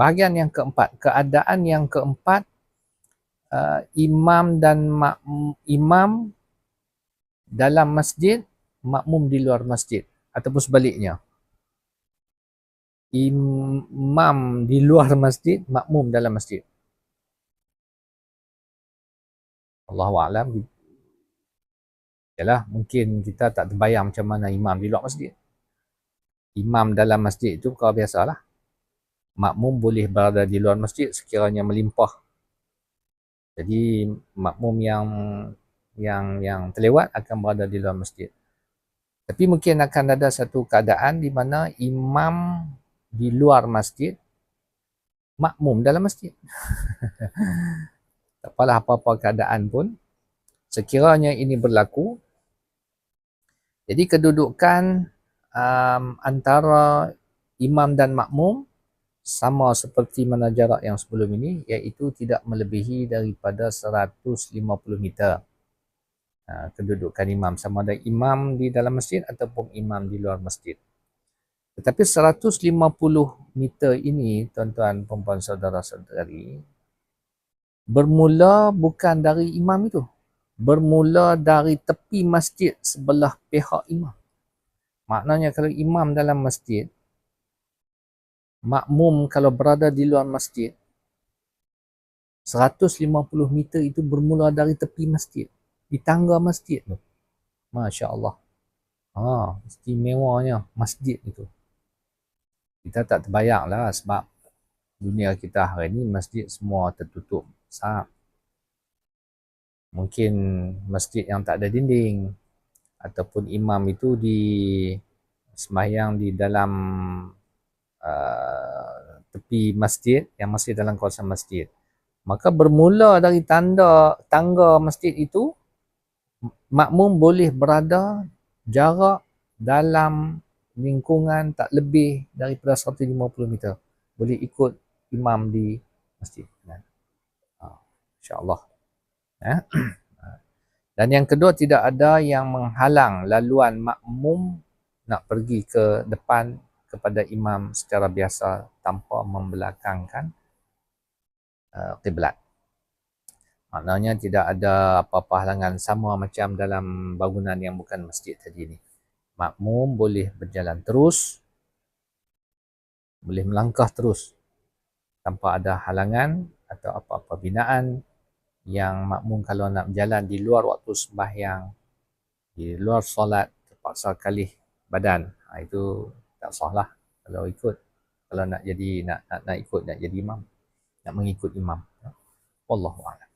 Bahagian yang keempat, keadaan yang keempat uh, imam dan mak, imam dalam masjid, makmum di luar masjid ataupun sebaliknya. Imam di luar masjid, makmum dalam masjid. Allahu a'lam. Yalah, mungkin kita tak terbayang macam mana imam di luar masjid. Imam dalam masjid itu kau biasalah makmum boleh berada di luar masjid sekiranya melimpah. Jadi makmum yang yang yang terlewat akan berada di luar masjid. Tapi mungkin akan ada satu keadaan di mana imam di luar masjid makmum dalam masjid. tak apalah apa-apa keadaan pun sekiranya ini berlaku jadi kedudukan um, antara imam dan makmum sama seperti mana jarak yang sebelum ini iaitu tidak melebihi daripada 150 meter. Ha, kedudukan imam. Sama ada imam di dalam masjid ataupun imam di luar masjid. Tetapi 150 meter ini tuan-tuan perempuan saudara-saudari bermula bukan dari imam itu. Bermula dari tepi masjid sebelah pihak imam. Maknanya kalau imam dalam masjid makmum kalau berada di luar masjid 150 meter itu bermula dari tepi masjid di tangga masjid tu. Masya Allah ha, istimewanya masjid itu. Kita tak terbayang lah sebab dunia kita hari ini masjid semua tertutup. Sah. mungkin masjid yang tak ada dinding ataupun imam itu di sembahyang di dalam tepi masjid yang masih dalam kawasan masjid. Maka bermula dari tanda tangga masjid itu makmum boleh berada jarak dalam lingkungan tak lebih daripada 150 meter. Boleh ikut imam di masjid. Ha, InsyaAllah. Ya. Dan yang kedua tidak ada yang menghalang laluan makmum nak pergi ke depan kepada imam secara biasa tanpa membelakangkan uh, kiblat. Maknanya tidak ada apa-apa halangan sama macam dalam bangunan yang bukan masjid tadi ni. Makmum boleh berjalan terus, boleh melangkah terus tanpa ada halangan atau apa-apa binaan yang makmum kalau nak berjalan di luar waktu sembahyang, di luar solat terpaksa kali badan. Ha, itu tak sah lah kalau ikut. Kalau nak jadi nak nak, nak ikut nak jadi imam. Nak mengikut imam. Wallahu a'lam